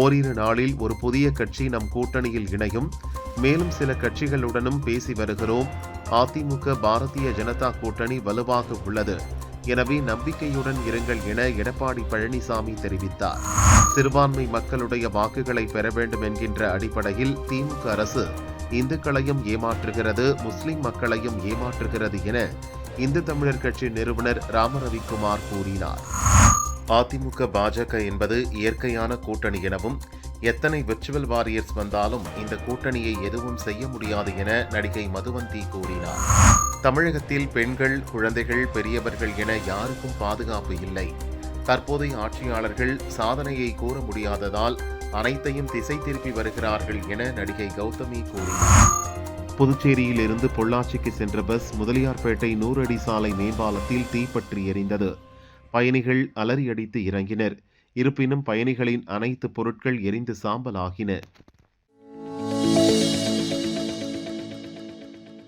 ஓரிரு நாளில் ஒரு புதிய கட்சி நம் கூட்டணியில் இணையும். மேலும் சில கட்சிகளுடனும் பேசி வருகிறோம். அதிமுக பாரதிய ஜனதா கூட்டணி வலுவாக உள்ளது. எனவே நம்பிக்கையுடன் இருங்கள் என எடப்பாடி பழனிசாமி தெரிவித்தார். சிறுபான்மை மக்களுடைய வாக்குகளை பெற வேண்டும் என்கின்ற அடிப்படையில் திமுக அரசு இந்துக்களையும் ஏமாற்றுகிறது முஸ்லிம் மக்களையும் ஏமாற்றுகிறது என இந்து தமிழர் கட்சி நிறுவனர் ராமரவிக்குமார் கூறினார். அதிமுக பாஜக என்பது இயற்கையான கூட்டணி எனவும் எத்தனை விர்ச்சுவல் வாரியர்ஸ் வந்தாலும் இந்த கூட்டணியை எதுவும் செய்ய முடியாது என நடிகை மதுவந்தி கூறினார். தமிழகத்தில் பெண்கள் குழந்தைகள் பெரியவர்கள் என யாருக்கும் பாதுகாப்பு இல்லை. தற்போதைய ஆட்சியாளர்கள் சாதனையை கூற முடியாததால் அனைத்தையும் திசை திருப்பி வருகிறார்கள் என நடிகை கௌதமி கூறினார். புதுச்சேரியில் இருந்து பொள்ளாச்சிக்கு சென்ற பஸ் முதலியார்பேட்டை நூறடி சாலை மேம்பாலத்தில் தீப்பற்றி எரிந்தது. பயணிகள் அலறியடித்து இறங்கினர். இருப்பினும் பயணிகளின் அனைத்து பொருட்கள் எரிந்து சாம்பலாகின.